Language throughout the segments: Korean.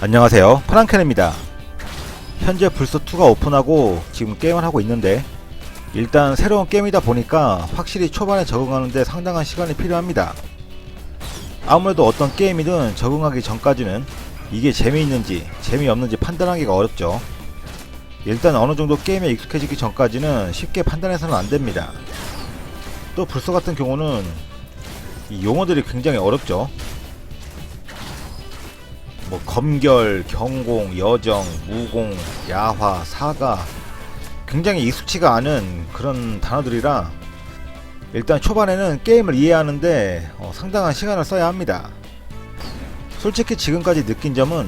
안녕하세요. 프랑켄입니다. 현재 불소2가 오픈하고 지금 게임을 하고 있는데 일단 새로운 게임이다 보니까 확실히 초반에 적응하는데 상당한 시간이 필요합니다. 아무래도 어떤 게임이든 적응하기 전까지는 이게 재미있는지 재미없는지 판단하기가 어렵죠. 일단 어느정도 게임에 익숙해지기 전까지는 쉽게 판단해서는 안됩니다. 또 불소 같은 경우는 이 용어들이 굉장히 어렵죠 뭐 검결, 경공, 여정, 무공, 야화, 사가 굉장히 익숙치가 않은 그런 단어들이라 일단 초반에는 게임을 이해하는데 어, 상당한 시간을 써야 합니다. 솔직히 지금까지 느낀 점은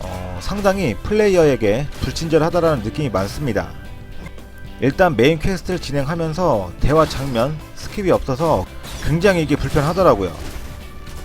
어, 상당히 플레이어에게 불친절하다라는 느낌이 많습니다. 일단 메인 퀘스트를 진행하면서 대화 장면, 스킵이 없어서 굉장히 이게 불편하더라고요.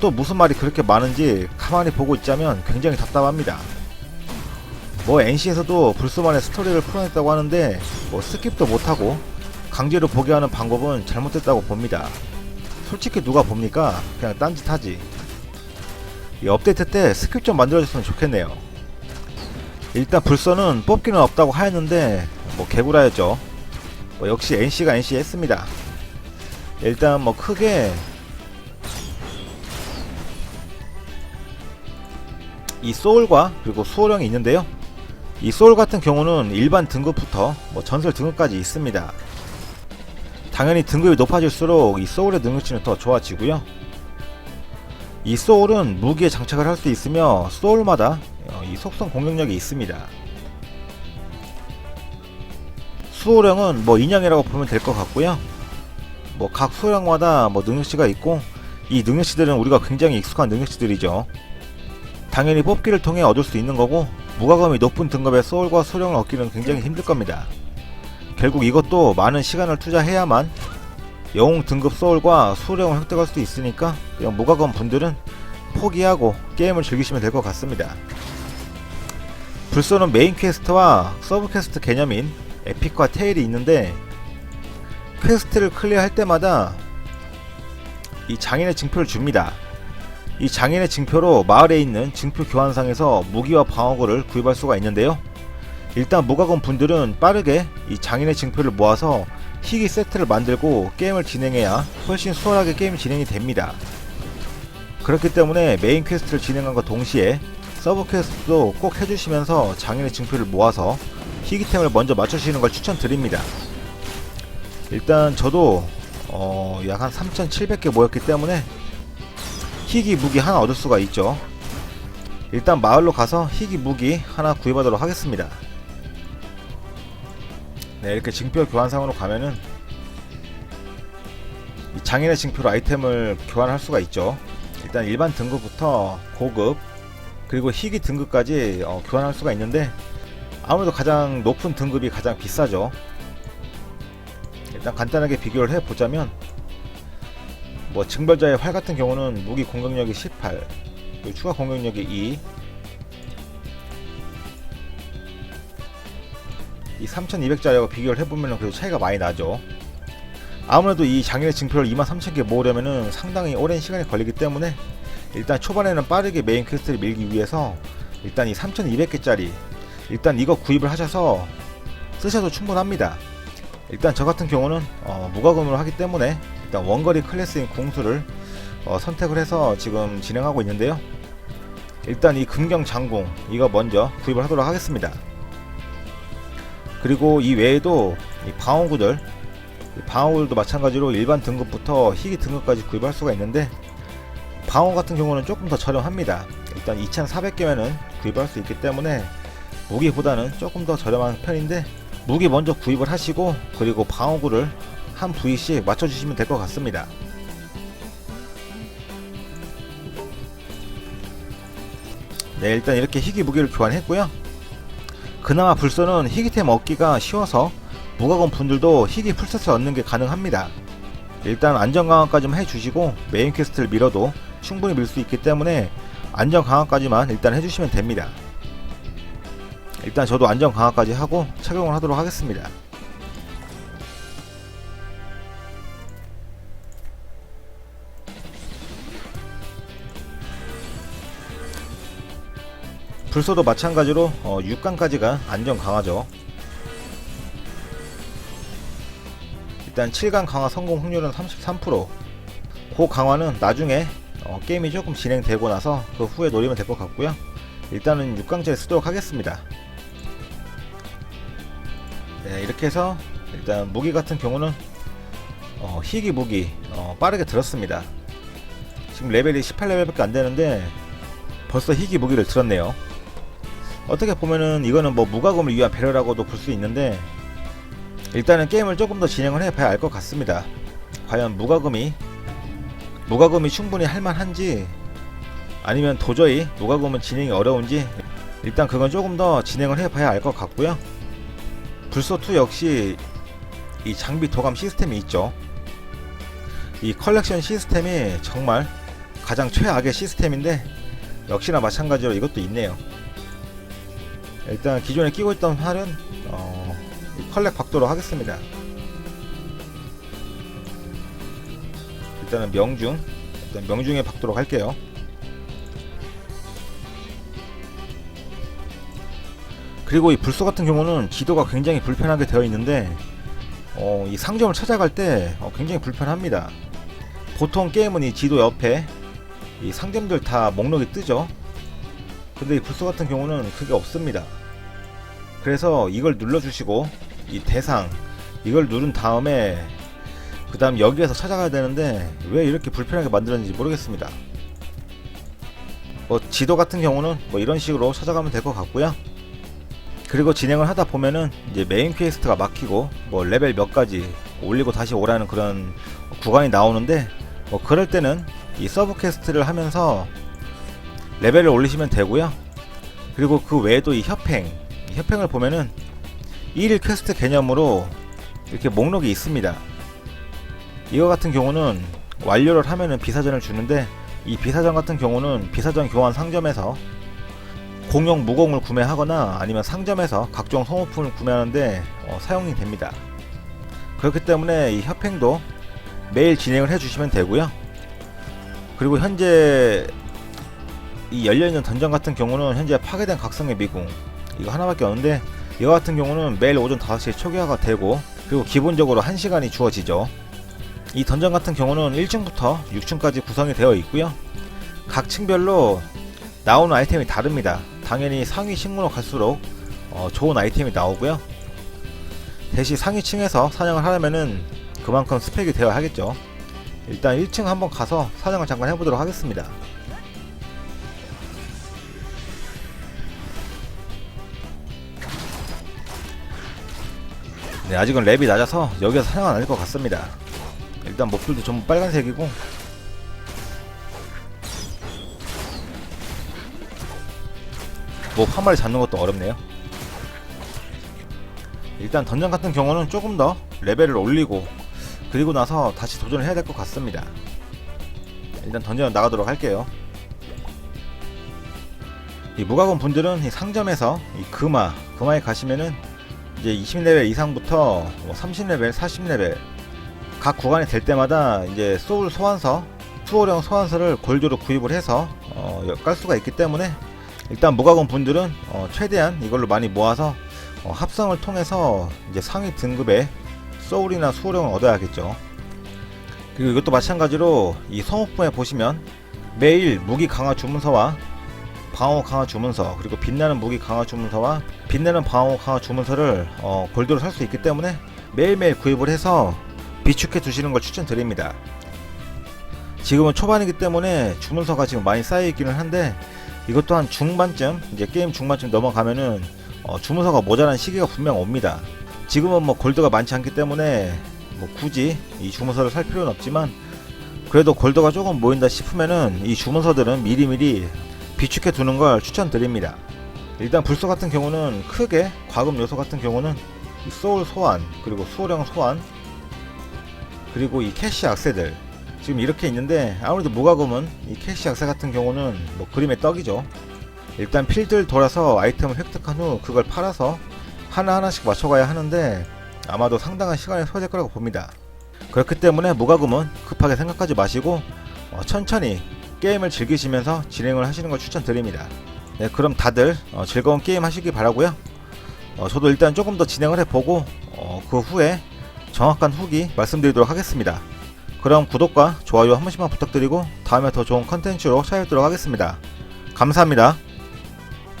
또 무슨 말이 그렇게 많은지 가만히 보고 있자면 굉장히 답답합니다. 뭐 NC에서도 불소만의 스토리를 풀어냈다고 하는데 뭐 스킵도 못하고 강제로 보게 하는 방법은 잘못됐다고 봅니다. 솔직히 누가 봅니까? 그냥 딴짓하지. 이 업데이트 때 스킵 좀 만들어줬으면 좋겠네요. 일단 불소는 뽑기는 없다고 하였는데 뭐 개구라였죠. 뭐 역시 NC가 NC 했습니다. 일단 뭐 크게 이 소울과 그리고 수호령이 있는데요. 이 소울 같은 경우는 일반 등급부터 뭐 전설 등급까지 있습니다. 당연히 등급이 높아질수록 이 소울의 능력치는 더 좋아지고요. 이 소울은 무기에 장착을 할 수 있으며 소울마다 어, 이 속성 공격력이 있습니다. 수호령은 뭐 인형이라고 보면 될 것 같고요. 뭐 각 수호령마다 뭐 능력치가 있고 이 능력치들은 우리가 굉장히 익숙한 능력치들이죠. 당연히 뽑기를 통해 얻을 수 있는 거고 무과금이 높은 등급의 소울과 소령을 얻기는 굉장히 힘들 겁니다. 결국 이것도 많은 시간을 투자해야만 영웅 등급 소울과 소령을 획득할 수 있으니까 그냥 무과금 분들은 포기하고 게임을 즐기시면 될 것 같습니다. 불소는 메인 퀘스트와 서브 퀘스트 개념인 에픽과 테일이 있는데 퀘스트를 클리어할 때마다 이 장인의 증표를 줍니다. 이 장인의 증표로 마을에 있는 증표 교환상에서 무기와 방어구를 구입할 수가 있는데요. 일단 무과금 분들은 빠르게 이 장인의 증표를 모아서 희귀 세트를 만들고 게임을 진행해야 훨씬 수월하게 게임이 진행이 됩니다. 그렇기 때문에 메인 퀘스트를 진행한과 동시에 서브 퀘스트도 꼭 해주시면서 장인의 증표를 모아서 희귀템을 먼저 맞추시는 걸 추천드립니다. 일단 저도 어, 약 한 3,700개 모였기 때문에 희귀 무기 하나 얻을 수가 있죠. 일단 마을로 가서 희귀 무기 하나 구입하도록 하겠습니다. 네, 이렇게 징표 교환상으로 가면은 이 장인의 징표로 아이템을 교환할 수가 있죠. 일단 일반 등급부터 고급 그리고 희귀 등급까지 어, 교환할 수가 있는데 아무래도 가장 높은 등급이 가장 비싸죠. 일단 간단하게 비교를 해 보자면 뭐 증벌자의 활 같은 경우는 무기 공격력이 18 그리고 추가 공격력이 2 이 3200짜리하고 비교를 해보면 그래도 차이가 많이 나죠. 아무래도 이 장인의 증표를 23000개 모으려면 상당히 오랜 시간이 걸리기 때문에 일단 초반에는 빠르게 메인 퀘스트를 밀기 위해서 일단 이 3200개짜리 일단 이거 구입을 하셔서 쓰셔도 충분합니다. 일단 저 같은 경우는 어, 무과금으로 하기 때문에 일단 원거리 클래스인 공수를 어, 선택을 해서 지금 진행하고 있는데요. 일단 이 금경 장공 이거 먼저 구입을 하도록 하겠습니다. 그리고 이 외에도 이 방어구들 이 방어구들도 마찬가지로 일반 등급부터 희귀 등급까지 구입할 수가 있는데 방어 같은 경우는 조금 더 저렴합니다. 일단 2,400개면은 구입할 수 있기 때문에 무기보다는 조금 더 저렴한 편인데 무기 먼저 구입을 하시고 그리고 방어구를 한 부위씩 맞춰주시면 될 것 같습니다. 네 일단 이렇게 희귀 무기를 교환했고요. 그나마 불소는 희귀템 얻기가 쉬워서 무과금 분들도 희귀 풀셋을 얻는 게 가능합니다. 일단 안전 강화까지 만 해주시고 메인 퀘스트를 밀어도 충분히 밀 수 있기 때문에 안전 강화까지만 일단 해주시면 됩니다. 일단 저도 안전 강화까지 하고 착용을 하도록 하겠습니다. 불소도 마찬가지로 어, 6강까지가 안전 강화죠. 일단 7강 강화 성공 확률은 33%. 그 강화는 나중에 어, 게임이 조금 진행되고 나서 그 후에 노리면 될 것 같고요. 일단은 6강제를 쓰도록 하겠습니다. 네, 이렇게 해서 일단 무기 같은 경우는 어, 희귀 무기 어, 빠르게 들었습니다. 지금 레벨이 18레벨밖에 안 되는데 벌써 희귀 무기를 들었네요. 어떻게 보면은 이거는 뭐 무과금을 위한 배려라고도 볼 수 있는데 일단은 게임을 조금 더 진행을 해봐야 알 것 같습니다. 과연 무과금이 무과금이 충분히 할만한지 아니면 도저히 무과금은 진행이 어려운지 일단 그건 조금 더 진행을 해봐야 알 것 같고요. 불소2 역시 이 장비 도감 시스템이 있죠. 이 컬렉션 시스템이 정말 가장 최악의 시스템인데 역시나 마찬가지로 이것도 있네요. 일단 기존에 끼고 있던 활은 어, 이 컬렉 박도로 하겠습니다. 일단은 명중, 일단 명중에 박도록 할게요. 그리고 이 불소 같은 경우는 지도가 굉장히 불편하게 되어 있는데 어, 이 상점을 찾아갈 때 어, 굉장히 불편합니다. 보통 게임은 이 지도 옆에 이 상점들 다 목록이 뜨죠. 근데 이 불소 같은 경우는 그게 없습니다. 그래서 이걸 눌러주시고 이 대상 이걸 누른 다음에 그 다음 여기에서 찾아가야 되는데 왜 이렇게 불편하게 만들었는지 모르겠습니다. 뭐 지도 같은 경우는 뭐 이런 식으로 찾아가면 될 것 같고요. 그리고 진행을 하다 보면은 이제 메인 퀘스트가 막히고 뭐 레벨 몇 가지 올리고 다시 오라는 그런 구간이 나오는데 뭐 그럴 때는 이 서브 퀘스트를 하면서 레벨을 올리시면 되고요. 그리고 그 외에도 이 협행, 이 협행을 보면은 1일 퀘스트 개념으로 이렇게 목록이 있습니다. 이거 같은 경우는 완료를 하면은 비사전을 주는데 이 비사전 같은 경우는 비사전 교환 상점에서 공용 무공을 구매하거나 아니면 상점에서 각종 소모품을 구매하는데 어, 사용이 됩니다. 그렇기 때문에 이 협행도 매일 진행을 해주시면 되고요. 그리고 현재 이 열려있는 던전 같은 경우는 현재 파괴된 각성의 미궁 이거 하나밖에 없는데 이거 같은 경우는 매일 오전 5시에 초기화가 되고 그리고 기본적으로 1시간이 주어지죠. 이 던전 같은 경우는 1층부터 6층까지 구성이 되어 있고요. 각 층별로 나오는 아이템이 다릅니다. 당연히 상위 층으로 갈수록 어, 좋은 아이템이 나오고요. 대신 상위층에서 사냥을 하려면은 그만큼 스펙이 되어야 하겠죠. 일단 1층 한번 가서 사냥을 잠깐 해보도록 하겠습니다. 네, 아직은 랩이 낮아서 여기서 사냥 안할 것 같습니다. 일단 목줄도 전부 빨간색이고 뭐한 마리 잡는 것도 어렵네요. 일단 던전 같은 경우는 조금 더 레벨을 올리고 그리고 나서 다시 도전을 해야 될 것 같습니다. 일단 던전 나가도록 할게요. 이 무과금 분들은 이 상점에서 이 금화, 금화에 가시면은 이제 20레벨 이상부터 뭐 30레벨, 40레벨 각 구간이 될 때마다 이제 소울 소환서, 투어령 소환서를 골드로 구입을 해서 어, 깔 수가 있기 때문에 일단 무과금 분들은 어, 최대한 이걸로 많이 모아서 어, 합성을 통해서 이제 상위 등급의 소울이나 수호령을 얻어야겠죠. 그리고 이것도 마찬가지로 이 성우품에 보시면 매일 무기 강화 주문서와 방어 강화 주문서 그리고 빛나는 무기 강화 주문서와 빛나는 방어 강화 주문서를 어, 골드로 살 수 있기 때문에 매일매일 구입을 해서 비축해 두시는 걸 추천드립니다. 지금은 초반이기 때문에 주문서가 지금 많이 쌓여 있기는 한데 이것 또한 중반쯤 이제 게임 중반쯤 넘어가면은 어, 주문서가 모자란 시기가 분명 옵니다. 지금은 뭐 골드가 많지 않기 때문에 뭐 굳이 이 주문서를 살 필요는 없지만 그래도 골드가 조금 모인다 싶으면은 이 주문서들은 미리미리 비축해 두는 걸 추천드립니다. 일단 불소 같은 경우는 크게 과금 요소 같은 경우는 이 소울 소환 그리고 수호령 소환 그리고 이 캐시 악세들 지금 이렇게 있는데 아무래도 무과금은 이 캐시 악세 같은 경우는 뭐 그림의 떡이죠. 일단 필드를 돌아서 아이템을 획득한 후 그걸 팔아서 하나하나씩 맞춰가야 하는데 아마도 상당한 시간이 소요될 거라고 봅니다. 그렇기 때문에 무과금은 급하게 생각하지 마시고 어, 천천히 게임을 즐기시면서 진행을 하시는 걸 추천드립니다. 네, 그럼 다들 어, 즐거운 게임 하시기 바라고요. 어, 저도 일단 조금 더 진행을 해보고 어, 그 후에 정확한 후기 말씀드리도록 하겠습니다. 그럼 구독과 좋아요 한 번씩만 부탁드리고 다음에 더 좋은 컨텐츠로 찾아뵙도록 하겠습니다. 감사합니다.